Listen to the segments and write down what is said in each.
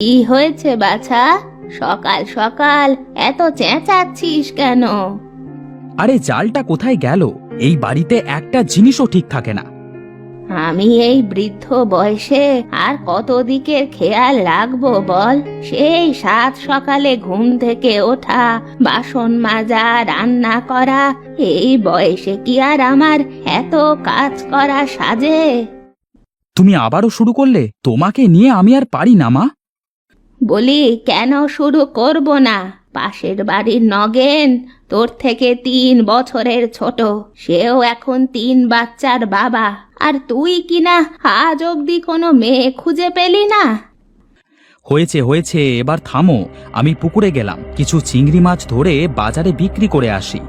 কি হয়েছে বাছা? সকাল সকাল এত চেঁচাচ্ছিস কেন? আরে জালটা কোথায় গেল? এই বাড়িতে একটা জিনিসও ঠিক থাকে না। আমি এই বৃদ্ধ বয়সে আর কত দিকের খেয়াল রাখব বল? সেই সাত সকালে ঘুম থেকে ওঠা বাসন মাজা রান্না করা এই বয়সে কি আর আমার এত কাজ করা সাজে? তুমি আবারও শুরু করলে? তোমাকে নিয়ে আমি আর পারি না মা। বলি কেন শুরু করব না? পাশের বাড়ির নগেন তোর থেকে তিন বছরের ছোট। সেও এখন তিন বাচ্চার বাবা। আর তুই কিনা আজ অবধি কোনো মেয়ে খুঁজে পেলি না? হয়েছে হয়েছে এবার থামো। আমি পুকুরে গেলাম। কিছু চিংড়ি মাছ ধরে বাজারে বিক্রি করে আসি।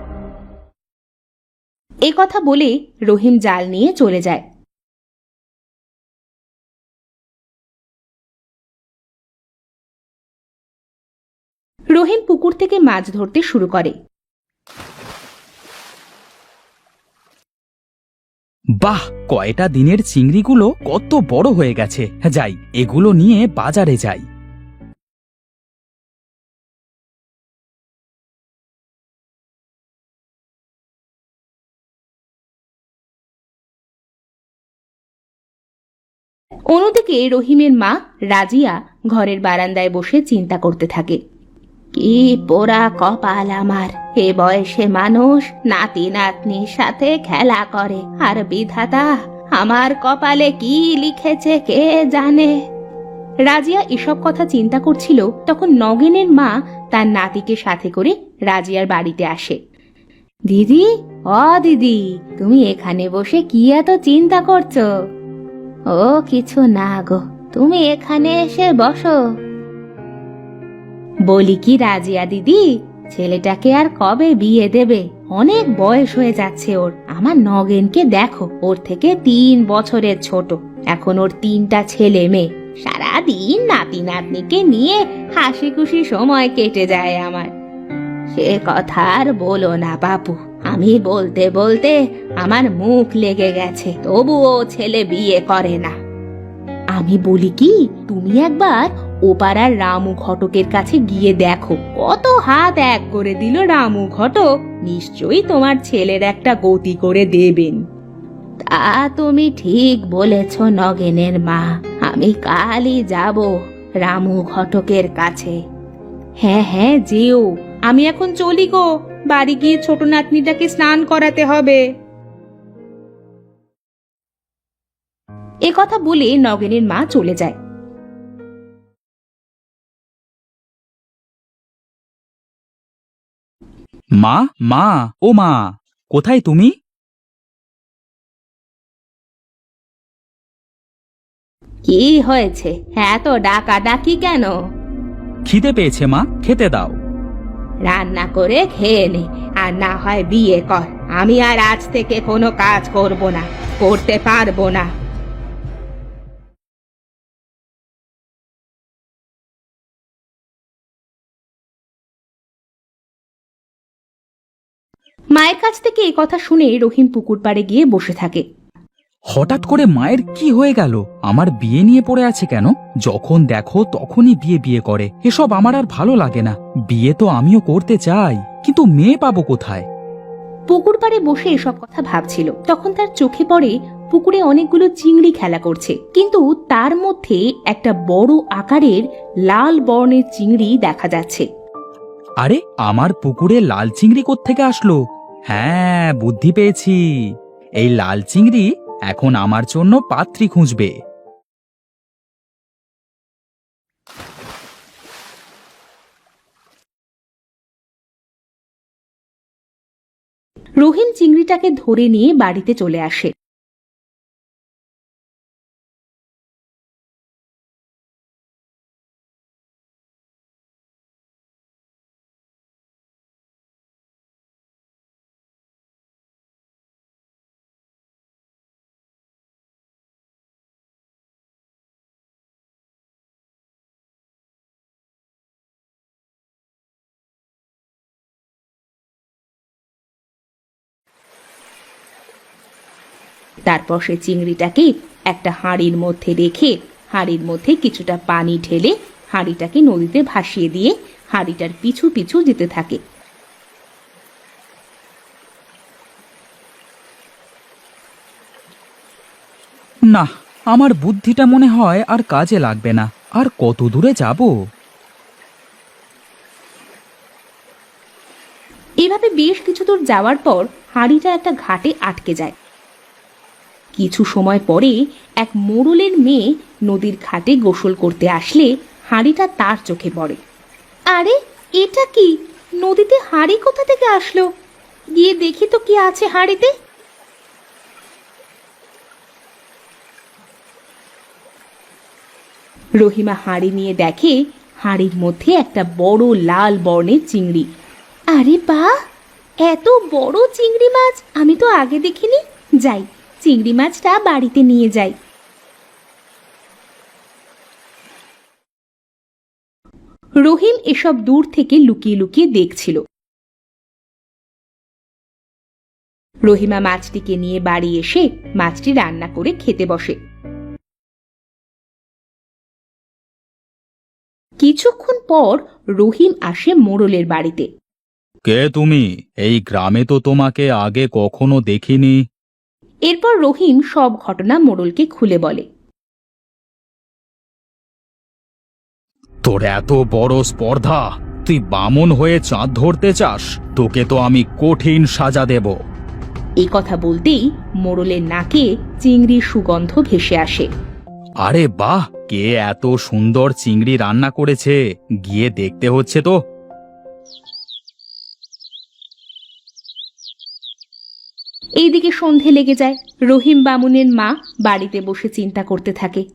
এ কথা বলে রহিম জাল নিয়ে চলে যায়। রহিম পুকুর থেকে মাছ ধরতে শুরু করে। বাহ কয়টা দিনের চিংড়িগুলো কত বড় হয়ে গেছে। যাই এগুলো নিয়ে বাজারে যাই। অন্যদিকে রহিমের মা রাজিয়া ঘরের বারান্দায় বসে চিন্তা করতে থাকে। কি পোড়া কপাল আমার। এ বয়সে মানুষ নাতি নাতনির সাথে খেলা করে। আর বিধাতা, আমার কপালে কি লিখেছে কে জানে? রাজিয়া এসব কথা চিন্তা করছিল তখন নগেনের মা তার নাতিকে সাথে করে রাজিয়ার বাড়িতে আসে। দিদি, অ দিদি, তুমি এখানে বসে কি এত চিন্তা করছ? ও কিছু না গো, তুমি এখানে এসে বসো। বলি কি রাজিয়া দিদি, ছেলেটাকে আর কবে বিয়ে দেবে? অনেক বয়স হয়ে যাচ্ছে ওর। আমার নগেনকে দেখো, ওর থেকে তিন বছরের ছোট। এখন ওর তিনটা ছেলে মেয়ে। সারাদিন নাতি নাতনিকে নিয়ে হাসি খুশি সময় কেটে যায় আমার। সে কথা আর বলো না বাপু। আমি বলতে বলতে আমার মুখ লেগে গেছে, তবুও ছেলে বিয়ে করে না। আমি বলি কি, তুমি একবার ও পাড়ার রামু ঘটকের কাছে গিয়ে দেখো। কত হাত এক করে দিল রামু ঘটক। নিশ্চয়ই তোমার ছেলের একটা গতি করে দেবেন। তা তুমি ঠিক বলেছ, নগেনের মা। আমি কালই যাব রামু ঘটকের কাছে। হ্যাঁ হ্যাঁ যেও। আমি এখন চলি গো। বাড়ি গিয়ে ছোট নাতনিটাকে স্নান করাতে হবে। এ কথা বলে নগেনের মা চলে যায়। মা মা ও মা কোথায় তুমি? কি হয়েছে? এত ডাকা ডাকি কেন? খিদে পেয়েছে মা খেতে দাও। রান্না করে খেয়ে নে আর না হয় বিয়ে কর। আমি আর আজ থেকে কোনো কাজ করব না করতে পারব না। মায়ের কাছ থেকে এই কথা শুনে রহিম পুকুর পাড়ে গিয়ে বসে থাকে। হঠাৎ করে মায়ের কি হয়ে গেল? আমার বিয়ে নিয়ে পড়ে আছে কেন? যখন দেখো তখনই বিয়ে বিয়ে করে। এসব আমার আর ভালো লাগে না। বিয়ে তো আমিও করতে চাই কিন্তু মেয়ে পাবো কোথায়? পুকুর পাড়ে বসে এসব কথা ভাবছিল। তখন তার চোখে পড়ে পুকুরে অনেকগুলো চিংড়ি খেলা করছে। কিন্তু তার মধ্যে একটা বড় আকারের লাল বর্ণের চিংড়ি দেখা যাচ্ছে। আরে আমার পুকুরে লাল চিংড়ি থেকে আসলো? হ্যাঁ বুদ্ধি পেয়েছি। এই লাল চিংড়ি এখন আমার জন্য পাত্রী খুঁজবে। রহিম চিংড়িটাকে ধরে নিয়ে বাড়িতে চলে আসে। তারপর সে চিংড়িটাকে একটা হাঁড়ির মধ্যে রেখে হাঁড়ির মধ্যে কিছুটা পানি ঢেলে হাঁড়িটাকে নদীতে ভাসিয়ে দিয়ে হাঁড়িটার পিছু পিছু যেতে থাকে। না আমার বুদ্ধিটা মনে হয় আর কাজে লাগবে না। আর কত দূরে যাব? এভাবে বেশ কিছু দূর যাওয়ার পর হাঁড়িটা একটা ঘাটে আটকে যায়। কিছু সময় পরে এক মোড়লের মেয়ে নদীর ঘাটে গোসল করতে আসলে হাঁড়িটা তার চোখে পড়ে। আরে, এটা কি? নদীতে হাঁড়ি কোথা থেকে আসলো? গিয়ে দেখি তো কি আছে হাঁড়িতে। রহিমা হাঁড়ি নিয়ে দেখে হাঁড়ির মধ্যে একটা বড় লাল বর্ণের চিংড়ি। আরে বা এত বড় চিংড়ি মাছ আমি তো আগে দেখিনি। যাই চিংড়ি মাছটা বাড়িতে নিয়ে যাই। রহিম এসব দূর থেকে লুকিয়ে লুকিয়ে দেখছিল। রহিমা মাছটিকে নিয়ে বাড়ি এসে মাছটি রান্না করে খেতে বসে। কিছুক্ষণ পর রহিম আসে মোড়লের বাড়িতে। কে তুমি? এই গ্রামে তো তোমাকে আগে কখনো দেখিনি। এরপর রহিম সব ঘটনা মোড়লকে খুলে বলে। তোর এত বড় স্পর্ধা তুই বামন হয়ে চাঁদ ধরতে চাস তোকে তো আমি কঠিন সাজা দেব। এই কথা বলতেই মোড়লের নাকে চিংড়ির সুগন্ধ ভেসে আসে। আরে বাহ কে এত সুন্দর চিংড়ি রান্না করেছে গিয়ে দেখতে হচ্ছে তো। এইদিকে সন্ধে লেগে যায়। রহিম বামুনের মা বাড়িতে বসে চিন্তা করতে থাকে।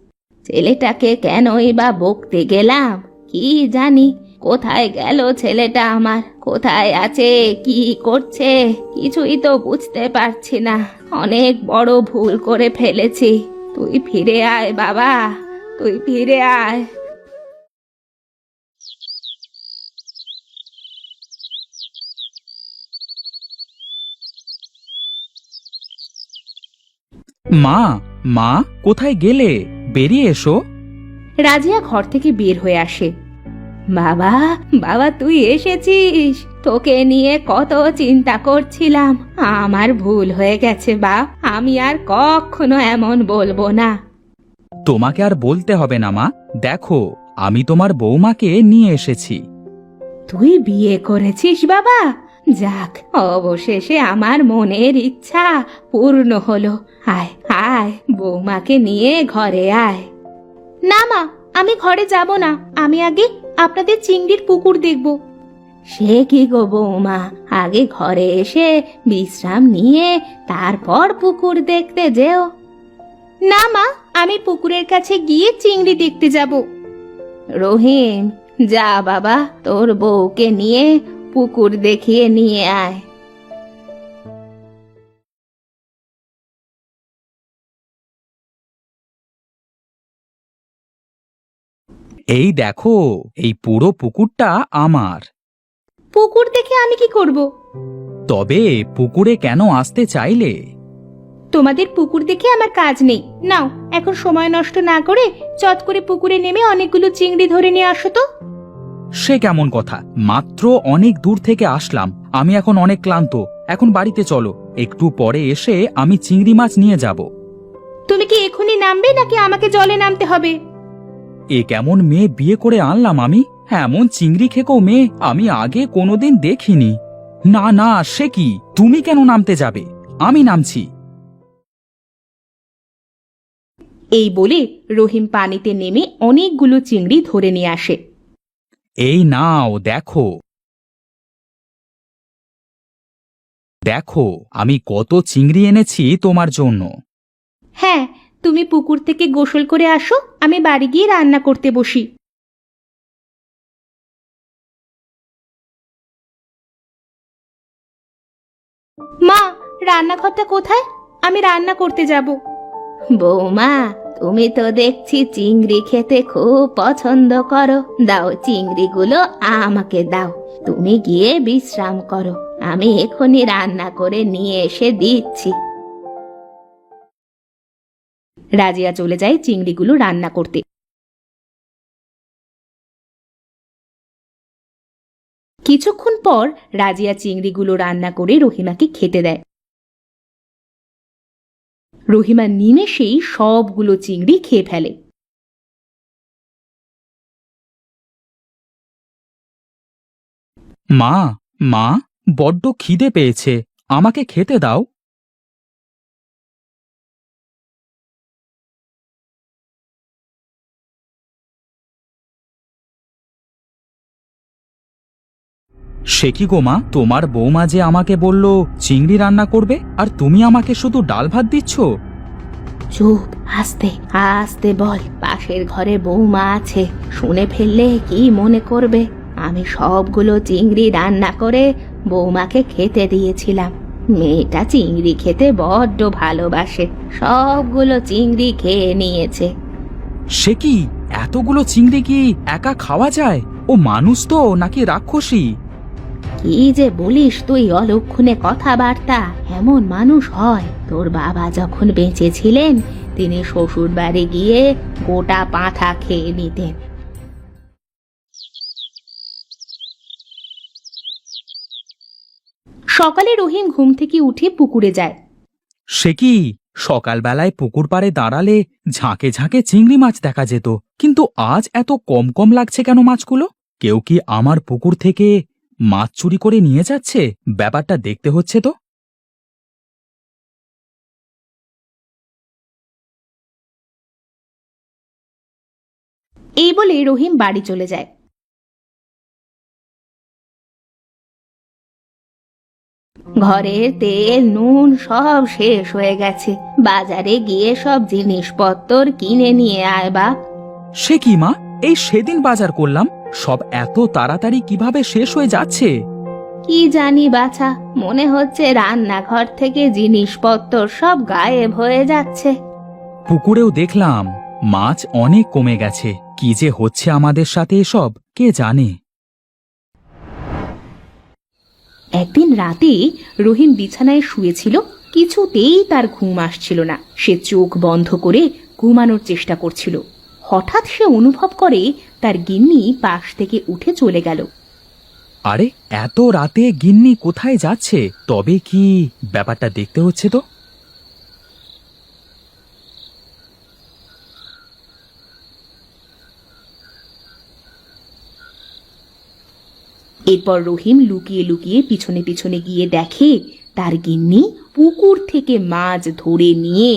ছেলেটাকে কেনই বা বকতে গেলাম? কি জানি? কোথায় গেল ছেলেটা আমার? কোথায় আছে? কি করছে? কিছুই তো বুঝতে পারছি না। অনেক বড় ভুল করে ফেলেছি। তুই ফিরে আয় বাবা। তুই ফিরে আয়। মা মা কোথায় গেলে? বেরিয়ে এসো। রাজিয়া ঘর থেকে বের হয়ে আসে। বাবা বাবা তুই এসেছিস? তোকে নিয়ে কত চিন্তা করছিলাম। আমার ভুল হয়ে গেছে বাপ। আমি আর কখনো এমন বলব না। তোমাকে আর বলতে হবে না মা। দেখো আমি তোমার বৌমাকে নিয়ে এসেছি। তুই বিয়ে করেছিস বাবা? যাক অবশেষে আমার মনের ইচ্ছা পূর্ণ হলো। আয় আয় বৌমাকে নিয়ে ঘরে আয়। না মা আমি ঘরে যাব না। আমি আগে আপনাদের চিংড়ির পুকুর দেখব। সে কি গো বৌমা? আগে ঘরে এসে বিশ্রাম নিয়ে তারপর পুকুর দেখতে যেও। না মা আমি পুকুরের কাছে গিয়ে চিংড়ি দেখতে যাব। রহিম যা বাবা তোর বউকে নিয়ে পুকুর দেখিয়ে নিয়ে আয়। এই দেখো এই পুরো পুকুরটা আমার। পুকুর দেখে আমি কি করব? তবে পুকুরে কেন আসতে চাইলে? তোমাদের পুকুর দেখে আমার কাজ নেই। নাও এখন সময় নষ্ট না করে চট করে পুকুরে নেমে অনেকগুলো চিংড়ি ধরে নিয়ে আসো তো। সে কেমন কথা? মাত্র অনেক দূর থেকে আসলাম। আমি এখন অনেক ক্লান্ত। এখন বাড়িতে চলো। একটু পরে এসে আমি চিংড়ি মাছ নিয়ে যাব। তুমি কি এখনই নামবে নাকি আমাকে জলে নামতে হবে? এ কেমন মেয়ে বিয়ে করে আনলাম আমি? এমন চিংড়ি খেকো মেয়ে আমি আগে কোনোদিন দেখিনি। না না সে কি? তুমি কেন নামতে যাবে? আমি নামছি। এই বলে রহিম পানিতে নেমে অনেকগুলো চিংড়ি ধরে নিয়ে আসে। এই নাও, দেখো। দেখো, আমি কত চিংড়ি এনেছি তোমার জন্য। হ্যাঁ তুমি পুকুর থেকে গোসল করে আসো, আমি বাড়ি গিয়ে রান্না করতে বসি। মা, রান্নাঘরটা কোথায়? আমি রান্না করতে যাব। বৌমা, তুমি তো দেখছি চিংড়ি খেতে খুব পছন্দ করো। দাও চিংড়িগুলো আমাকে দাও। তুমি গিয়ে বিশ্রাম করো। আমি এখনই রান্না করে নিয়ে এসে দিচ্ছি। রাজিয়া চলে যায় চিংড়িগুলো রান্না করতে। কিছুক্ষণ পর রাজিয়া চিংড়িগুলো রান্না করে রহিমাকে খেতে দেয়। রহিমা নিমেষেই সবগুলো চিংড়ি খেয়ে ফেলে। মা মা বড্ড খিদে পেয়েছে। আমাকে খেতে দাও। সে কি গো মা? তোমার বৌমা যে আমাকে বলল চিংড়ি রান্না করবে আর তুমি আমাকে শুধু ডাল ভাত দিচ্ছ? চুপ আস্তে আস্তে বল পাশের ঘরে বৌমা আছে। শুনে ফেললে কি মনে করবে? আমি সবগুলো চিংড়ি রান্না করে বৌমাকে খেতে দিয়েছিলাম। মেয়েটা চিংড়ি খেতে বড্ড ভালোবাসে সবগুলো চিংড়ি খেয়ে নিয়েছে। সে কি? এতগুলো চিংড়ি কি একা খাওয়া যায়? ও মানুষ তো নাকি রাক্ষসী? কি যে বলিস তুই অলক্ষণে কথাবার্তা? এমন মানুষ হয়। তোর বাবা যখন বেঁচে ছিলেন, তিনি শ্বশুর বাড়ি গিয়ে গোটা পাঁঠা খেয়ে নিতেন। সকালে রহিম ঘুম থেকে উঠে পুকুরে যায়। সে কি? সকালবেলায় পুকুর পাড়ে দাঁড়ালে ঝাঁকে ঝাঁকে চিংড়ি মাছ দেখা যেত। কিন্তু আজ এত কম কম লাগছে কেন মাছগুলো? কেউ কি আমার পুকুর থেকে মাছ চুরি করে নিয়ে যাচ্ছে? ব্যাপারটা দেখতে হচ্ছে তো। এই বলে রহিম বাড়ি চলে যায়। ঘরের তেল নুন সব শেষ হয়ে গেছে। বাজারে গিয়ে সব জিনিসপত্র কিনে নিয়ে আয় বাপ। সে কি মা? এই সেদিন বাজার করলাম সব এত তাড়াতাড়ি কীভাবে শেষ হয়ে যাচ্ছে? কি জানি বাছা মনে হচ্ছে রান্নাঘর থেকে জিনিসপত্র সব গায়েব হয়ে যাচ্ছে। পুকুরেও দেখলাম মাছ অনেক কমে গেছে কি যে হচ্ছে আমাদের সাথে এসব কে জানে? একদিন রাতে রহিম বিছানায় শুয়েছিল কিছুতেই তার ঘুম আসছিল না সে চোখ বন্ধ করে ঘুমানোর চেষ্টা করছিল। হঠাৎ সে অনুভব করে তার গিন্নি পাশ থেকে উঠে চলে গেল। আরে এত রাতে গিন্নি কোথায় যাচ্ছে? তবে কি ব্যাপারটা দেখতে হচ্ছে তো? এরপর রহিম লুকিয়ে লুকিয়ে পিছনে পিছনে গিয়ে দেখে তার গিন্নি পুকুর থেকে মাছ ধরে নিয়ে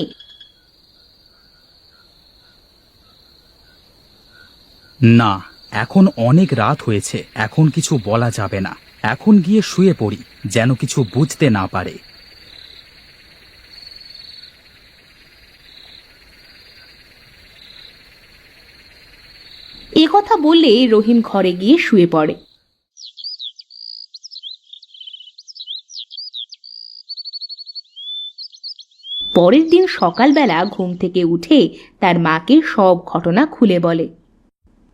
না, এখন অনেক রাত হয়েছে, এখন কিছু বলা যাবে না। এখন গিয়ে শুয়ে পড়ি, যেন কিছু বুঝতে না পারে। এ কথা বললে রহিম ঘরে গিয়ে শুয়ে পড়ে। পরের দিন সকালবেলা ঘুম থেকে উঠে তার মাকে সব ঘটনা খুলে বলে।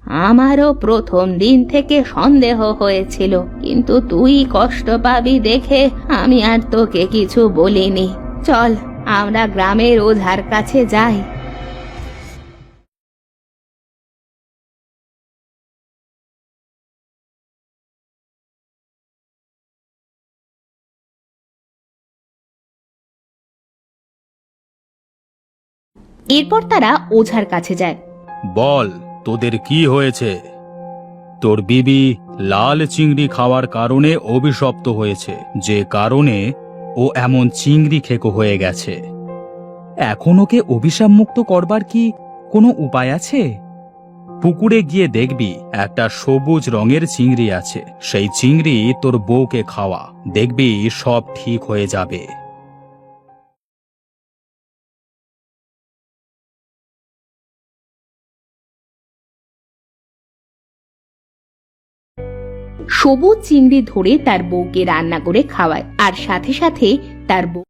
আমারও প্রথম দিন থেকে সন্দেহ হয়েছিল, কিন্তু তুই কষ্ট পাবি দেখে আমি আর তোকে কিছু বলিনি। চল, আমরা গ্রামের ওঝার কাছে যাই। এরপর তারা ওঝার কাছে যায়। বল তোদের কি হয়েছে? তোর বিবি লাল চিংড়ি খাওয়ার কারণে অভিশপ্ত হয়েছে, যে কারণে ও এমন চিংড়ি খেকো হয়ে গেছে। এখন ওকে অভিশাপ মুক্ত করবার কি কোনো উপায় আছে? পুকুরে গিয়ে দেখবি একটা সবুজ রঙের চিংড়ি আছে, সেই চিংড়ি তোর বউকে খাওয়া, দেখবি সব ঠিক হয়ে যাবে। সবুজ চিংড়ি ধরে তার বউকে রান্না করে খাওয়ায় আর সাথে সাথে তার বউ